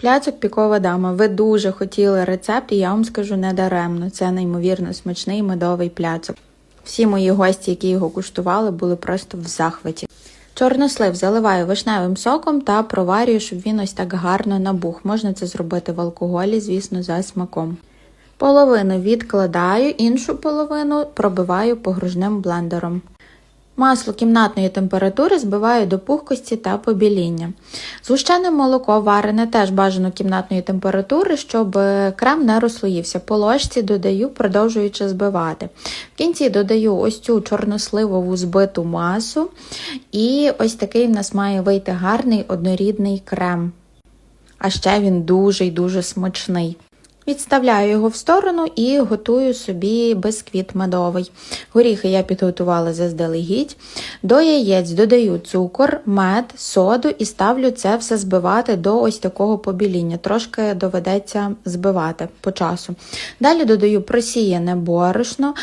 Пляцок пікова дама. Ви дуже хотіли рецепт, і я вам скажу не даремно. Це неймовірно смачний медовий пляцок. Всі мої гості, які його куштували, були просто в захваті. Чорнослив заливаю вишневим соком та проварюю, щоб він ось так гарно набух. Можна це зробити в алкоголі, звісно, за смаком. Половину відкладаю, іншу половину пробиваю погружним блендером. Масло кімнатної температури збиваю до пухкості та побіління. Згущене молоко варене теж бажано кімнатної температури, щоб е, крем не розслоївся. По ложці додаю, продовжуючи збивати. В кінці додаю ось цю чорносливову збиту масу, і ось такий в нас має вийти гарний однорідний крем. А ще він дуже й дуже смачний. Відставляю його в сторону і готую собі бисквіт медовий. Горіхи я підготувала заздалегідь. До яєць додаю цукор, мед, соду і ставлю це все збивати до ось такого побіління. Трошки доведеться збивати по часу. Далі додаю просіяне борошно.